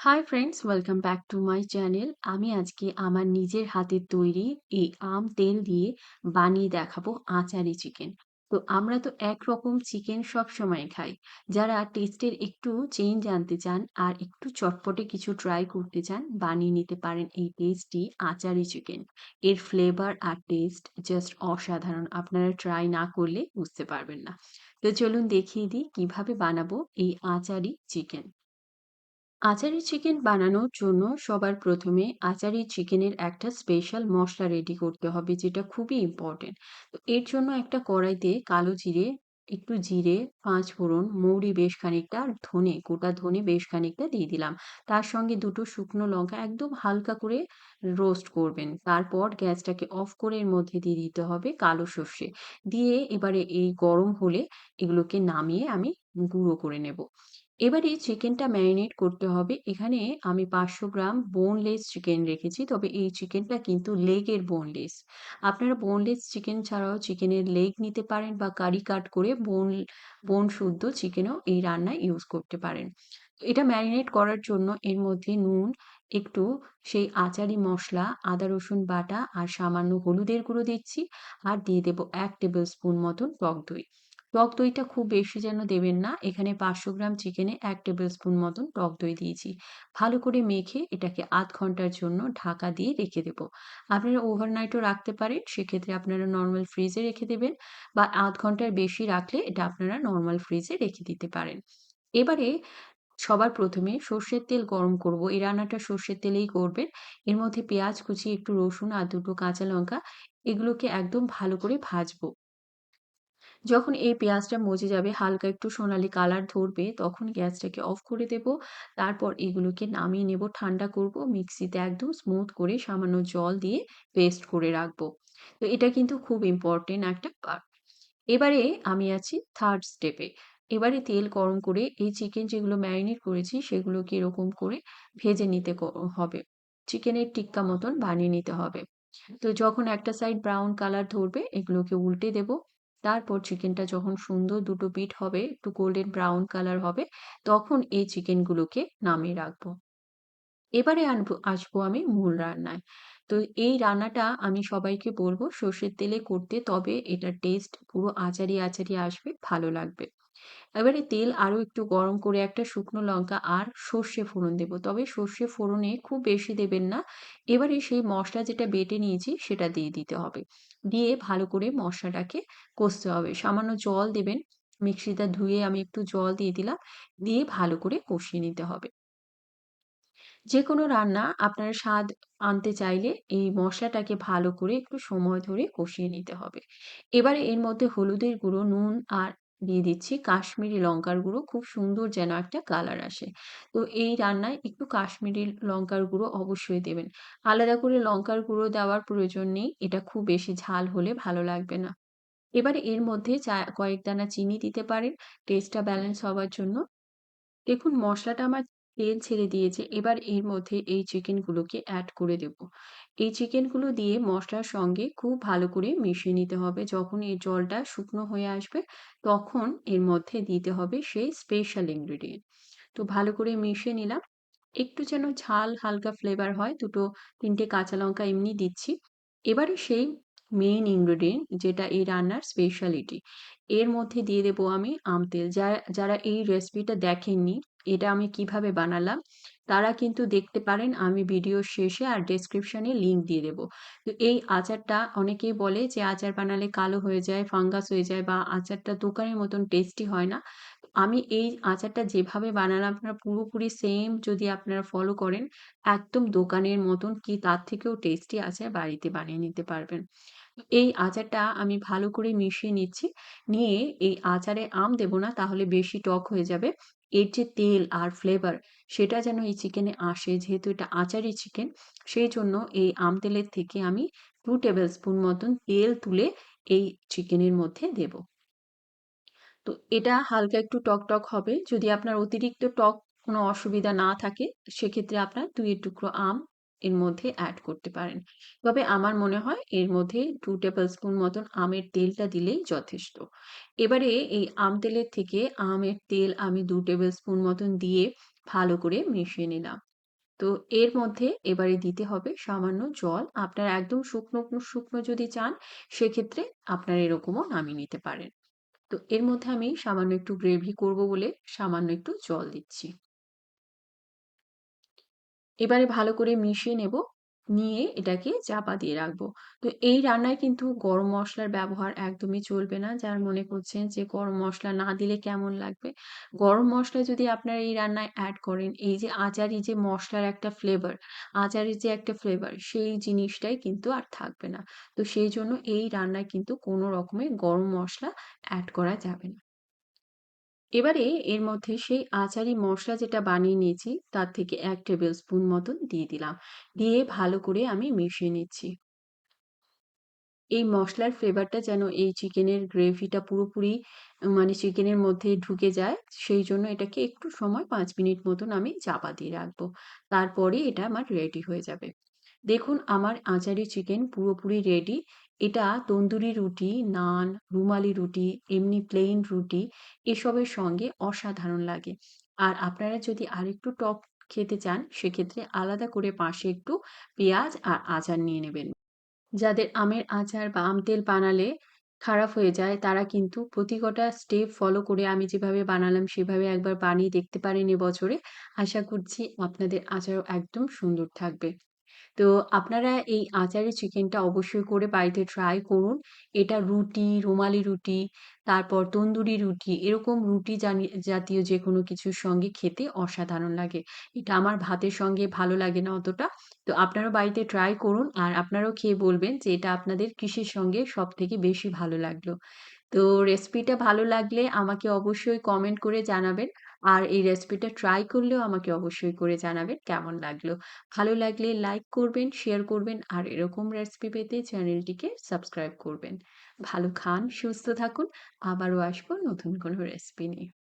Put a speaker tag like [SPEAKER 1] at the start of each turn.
[SPEAKER 1] Hi friends welcome back to my channel আমি আজকে আমার নিজের হাতের তৈরি এই আম তেল দিয়ে বানিয়ে দেখাবো আচারি চিকেন তো আমরা তো একরকম চিকেন সব সময় খাই। যারা টেস্টের একটু চেঞ্জ আনতে চান আর একটু চটপটে কিছু ট্রাই করতে চান, বানিয়ে নিতে পারেন এই টেস্টি আচারি চিকেন এর ফ্লেভার আর টেস্ট জাস্ট অসাধারণ। আপনারা ট্রাই না করলে বুঝতে পারবেন না। তো চলুন দেখিয়ে দিই কীভাবে বানাবো এই আচারি চিকেন আচারি চিকেন বানানোর জন্য সবার প্রথমে আচারি চিকেনের একটা স্পেশাল মশলা রেডি করতে হবে, যেটা খুবই ইম্পর্টেন্ট তো এর জন্য একটা কড়াইতে কালো জিরে, একটু জিরে, পাঁচ ফোড়ন, মৌরি বেশ খানিকটা, আর ধনে, গোটা ধনে বেশ খানিকটা দিয়ে দিলাম। তার সঙ্গে দুটো শুকনো লঙ্কা একদম হালকা করে রোস্ট করবেন। তারপর গ্যাসটাকে অফ করে এর মধ্যে দিয়ে দিতে হবে কালো সর্ষে। দিয়ে এবারে এই গরম হলে এগুলোকে নামিয়ে আমি গুঁড়ো করে নেব। এবারে চিকেনটা ম্যারিনেট করতে হবে। এখানে আমি ৫০০ গ্রাম বোনলেস চিকেন রেখেছি। তবে এই চিকেনটা কিন্তু লেগের বোনলেস। আপনারা বোনলেস চিকেন ছাড়াও চিকেনের লেগ নিতে পারেন বা কারি কাট করে বোন বোন শুদ্ধ চিকেনও এই রান্নায় ইউজ করতে পারেন। এটা ম্যারিনেট করার জন্য এর মধ্যে নুন, একটু সেই আচারি মশলা আদা রসুন বাটা আর সামান্য হলুদের গুঁড়ো দিচ্ছি। আর দিয়ে দেব ১ টেবিল স্পুন মতন টক দই। টক দইটা খুব বেশি যেন দেবেন না। এখানে ৫০০ গ্রাম চিকেনে এক টেবিল স্পুন মতন টক দই দিয়েছি। ভালো করে মেখে এটাকে আধ ঘণ্টার জন্য ঢাকা দিয়ে রেখে দেব। আপনারা ওভারনাইটও রাখতে পারেন। সেক্ষেত্রে আপনারা নর্মাল ফ্রিজে রেখে দেবেন বা আধ ঘণ্টার বেশি রাখলে এটা আপনারা নর্মাল ফ্রিজে রেখে দিতে পারেন। এবারে সবার প্রথমে সর্ষের তেল গরম করব। এই রান্নাটা সর্ষের তেলেই করবেন। এর মধ্যে পেঁয়াজ কুচি, একটু রসুন আর দুটো কাঁচা লঙ্কা এগুলোকে একদম ভালো করে ভাজবো। যখন এই পেঁয়াজটা মজে যাবে, হালকা একটু সোনালি কালার ধরবে, তখন গ্যাসটাকে অফ করে দেব। তারপর এগুলোকে নামিয়ে নেব, ঠান্ডা করব। মিক্সিতে একদম স্মুথ করে সামান্য জল দিয়ে পেস্ট করে রাখব। তো এটা কিন্তু খুব ইম্পর্টেন্ট একটা পার্ট। এবারে আমি আছি থার্ড স্টেপে। এবারে তেল গরম করে এই চিকেন যেগুলো ম্যারিনেট করেছি সেগুলোকে এরকম করে ভেজে নিতে হবে। চিকেনের টিক্কা মতন বানিয়ে নিতে হবে। তো যখন একটা সাইড ব্রাউন কালার ধরবে এগুলোকে উল্টে দেব। তারপর চিকেনটা যখন সুন্দর দুটো পিঠ হবে, একটু গোল্ডেন ব্রাউন কালার হবে, তখন এই চিকেনগুলোকে নামিয়ে রাখব। এবারে আনব আসব আমি মূল রান্নায়। তো এই রান্নাটা আমি সবাইকে বলব সর্ষের তেলে করতে, তবে এটার টেস্ট পুরো আচারি, আচারি আসবে, ভালো লাগবে। এবারে তেল আরও একটু গরম করে একটা শুকনো লঙ্কা আর সর্ষে ফোড়ন দেব। তবে সর্ষে ফোড়নে খুব বেশি দেবেন না। এবারে সেই মশলা যেটা বেটে নিয়েছি সেটা দিয়ে দিতে হবে। দিয়ে ভালো করে মশলাটাকে কষতে হবে। সামান্য জল দেবেন। মিক্সিটা ধুয়ে আমি একটু জল দিয়ে দিলাম। দিয়ে ভালো করে কষিয়ে নিতে হবে। যে কোনো রান্না আপনার স্বাদ আনতে চাইলে এই মশলাটাকে ভালো করে একটু সময় ধরে কষিয়ে নিতে হবে। এবারে এর মধ্যে হলুদের গুঁড়ো, নুন আর দিয়ে দিচ্ছি কাশ্মীরি লঙ্কার গুঁড়ো। খুব সুন্দর যেন একটা কালার আসে। তো এই রান্নায় একটু কাশ্মীরি লঙ্কার গুঁড়ো অবশ্যই দেবেন। আলাদা করে লঙ্কার গুঁড়ো দেওয়ার প্রয়োজন নেই। এটা খুব বেশি ঝাল হলে ভালো লাগবে না। এবার এর মধ্যে চা, কয়েক দানা চিনি দিতে পারেন, টেস্টটা ব্যালেন্স হওয়ার জন্য। দেখুন, মশলাটা আমার তেল ছেড়ে দিয়েছে। এবার এর মধ্যে এই চিকেনগুলোকে অ্যাড করে দেব। এই চিকেনগুলো দিয়ে মশলার সঙ্গে খুব ভালো করে মিশিয়ে নিতে হবে। যখন এই জলটা শুকনো হয়ে আসবে, তখন এর মধ্যে দিতে হবে সেই স্পেশাল ইনগ্রিডিয়েন্ট। তো ভালো করে মিশিয়ে নিলাম। একটু যেন ঝাল হালকা ফ্লেভার হয়, দুটো তিনটে কাঁচা লঙ্কা এমনি দিচ্ছি। এবারে সেই মেইন ইনগ্রিডিয়েন্ট যেটা এই রান্নার স্পেশালিটি। এর মধ্যে দিয়ে দেব আমি আম তেল। যারা যারা এই রেসিপিটা দেখেননি, এটা আমি কীভাবে বানালাম, তারা কিন্তু দেখতে পারেন আমি ভিডিওর শেষে আর ডেসক্রিপশনে লিংক দিয়ে দেবো তো এই আচারটা অনেকেই বলে যে আচার বানালে কালো হয়ে যায়, ফাঙ্গাস হয়ে যায় বা আচারটা দোকানের মতন টেস্টি হয় না। আমি এই আচারটা যেভাবে বানালাম আপনারা পুরোপুরি সেম যদি আপনারা ফলো করেন, একদম দোকানের মতন কি তার থেকেও টেস্টি আচার বাড়িতে বানিয়ে নিতে পারবেন। এই আচারটা আমি ভালো করে মিশিয়ে নিচ্ছি। নিয়ে এই আচারে আম দেব না তাহলে বেশি টক হয়ে যাবে। এর যে তেল আর ফ্লেভার সেটা যেন এই চিকেনে আসে যেহেতু এটা আচারি চিকেন সেই জন্য এই আম তেলের থেকে আমি টু টেবিল স্পুন মতন তেল তুলে এই চিকেনের মধ্যে দেব। তো এটা হালকা একটু টক, টক হবে। যদি আপনার অতিরিক্ত টক কোনো অসুবিধা না থাকে, সেক্ষেত্রে আপনার ২ এর টুকরো আম এর মধ্যে অ্যাড করতে পারেন। তবে আমার মনে হয় এর মধ্যে 2 টেবিল স্পুন মতন আমের তেলটা দিলেই যথেষ্ট। এবারে এই আম তেলের থেকে আমের তেল আমি দু টেবিল স্পুন মতন দিয়ে ভালো করে মিশিয়ে নিলাম। তো এর মধ্যে এবারে দিতে হবে সামান্য জল। আপনারা একদম শুকনো, শুকনো যদি চান সেক্ষেত্রে আপনারা এরকমও নামিয়ে নিতে পারেন। তো এর মধ্যে আমি সামান্য একটু গ্রেভি করব বলে সামান্য একটু জল দিচ্ছি। এবারে ভালো করে মিশিয়ে নেব। নিয়ে এটাকে চাপা দিয়ে রাখব। তো এই রান্নায় কিন্তু গরম মশলার ব্যবহার একদমই চলবে না। যারা মনে করছেন যে গরম মশলা না দিলে কেমন লাগবে? গরম মশলা যদি আপনারা এই রান্নায় অ্যাড করেন, এই যে আচারি যে মশলার একটা ফ্লেভার, আচারের যে একটা ফ্লেভার, সেই জিনিসটাই কিন্তু আর থাকবে না। তো সেই জন্য এই রান্নায় কিন্তু কোনো রকমের গরম মশলা অ্যাড করা যাবে না। এবারে এর মধ্যে সেই আচারি মশলা যেটা বানিয়ে নিয়েছি তার থেকে এক টেবিল স্পুন মতন দিয়ে দিলাম। দিয়ে ভালো করে আমি মিশিয়ে নিচ্ছি। এই মশলার ফ্লেভারটা যেন এই চিকেনের গ্রেভিটা পুরোপুরি মানে চিকেনের মধ্যে ঢুকে যায়, সেই জন্য এটাকে একটু সময় পাঁচ মিনিট মতন আমি চাপা দিয়ে রাখব। তারপরে এটা আমার রেডি হয়ে যাবে। দেখুন আমার আচারি চিকেন পুরোপুরি রেডি। এটা তন্দুরি রুটি, নান, রুমালি রুটি, এমনি প্লেন রুটি এসবের সঙ্গে অসাধারণ লাগে। আর আপনারা যদি আরেকটু টক খেতে চান সেক্ষেত্রে আলাদা করে পাশে একটু পেঁয়াজ আর আচার নিয়ে নেবেন। যাদের আমের আচার বা আম তেল বানালে খারাপ হয়ে যায় তারা কিন্তু প্রতি কটা স্টেপ ফলো করে আমি যেভাবে বানালাম সেভাবে একবার বানিয়ে দেখতে পারেন এবছরে। আশা করছি আপনাদের আচারও একদম সুন্দর থাকবে। তো আপনারা এই আচারি চিকেনটা অবশ্যই করে বাড়িতে ট্রাই করুন। এটা রুটি, রুমালি রুটি, তারপর তন্দুরি রুটি এরকম রুটি জাতীয় যেকোনো কিছুর সঙ্গে খেতে অসাধারণ লাগে। এটা আমার ভাতের সঙ্গে ভালো লাগে না অতটা। তো আপনারাও বাড়িতে ট্রাই করুন আর আপনারাও খেয়ে বলবেন যে এটা আপনাদের কৃষির সঙ্গে সব থেকে বেশি ভালো লাগল। তো রেসিপিটা ভালো লাগলে আমাকে অবশ্যই কমেন্ট করে জানাবেন। আর এই রেসিপিটা ট্রাই করলেও আমাকে অবশ্যই করে জানাবেন কেমন লাগল। ভালো লাগলে লাইক করবেন, শেয়ার করবেন আর এরকম রেসিপি পেতে চ্যানেলটিকে সাবস্ক্রাইব করবেন। ভালো খান, সুস্থ থাকুন। আবারও আসব নতুন কোনো রেসিপি নিয়ে।